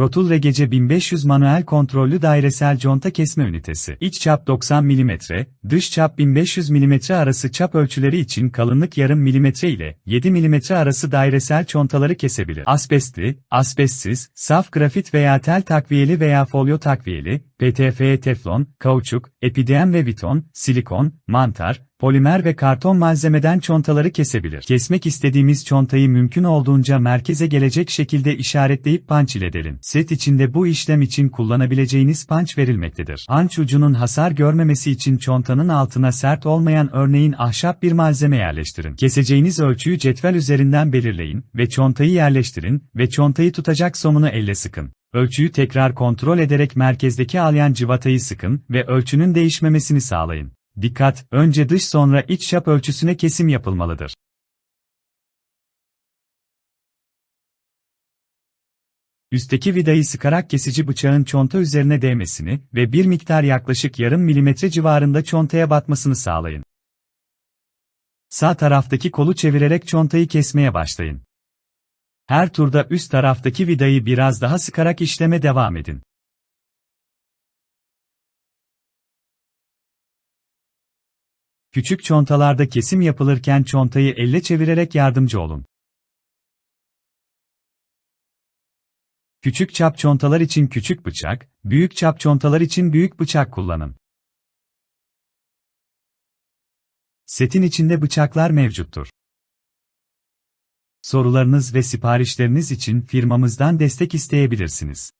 Rotul Regece 1500 manuel kontrollü dairesel conta kesme ünitesi. İç çap 90 mm, dış çap 1500 mm arası çap ölçüleri için kalınlık yarım milimetre ile 7 mm arası dairesel çontaları kesebilir. Asbestli, asbestsiz, saf grafit veya tel takviyeli veya folyo takviyeli, PTFE teflon, kauçuk, epidem ve viton, silikon, mantar, polimer ve karton malzemeden çontaları kesebilir. Kesmek istediğimiz çontayı mümkün olduğunca merkeze gelecek şekilde işaretleyip punch ile delin. Set içinde bu işlem için kullanabileceğiniz punch verilmektedir. Punch ucunun hasar görmemesi için çontanın altına sert olmayan örneğin ahşap bir malzeme yerleştirin. Keseceğiniz ölçüyü cetvel üzerinden belirleyin ve çontayı yerleştirin ve çontayı tutacak somunu elle sıkın. Ölçüyü tekrar kontrol ederek merkezdeki alyan cıvatayı sıkın ve ölçünün değişmemesini sağlayın. Dikkat, önce dış sonra iç çap ölçüsüne kesim yapılmalıdır. Üstteki vidayı sıkarak kesici bıçağın çonta üzerine değmesini ve bir miktar yaklaşık yarım milimetre civarında çontaya batmasını sağlayın. Sağ taraftaki kolu çevirerek çontayı kesmeye başlayın. Her turda üst taraftaki vidayı biraz daha sıkarak işleme devam edin. Küçük çontalarda kesim yapılırken çontayı elle çevirerek yardımcı olun. Küçük çap çontalar için küçük bıçak, büyük çap çontalar için büyük bıçak kullanın. Setin içinde bıçaklar mevcuttur. Sorularınız ve siparişleriniz için firmamızdan destek isteyebilirsiniz.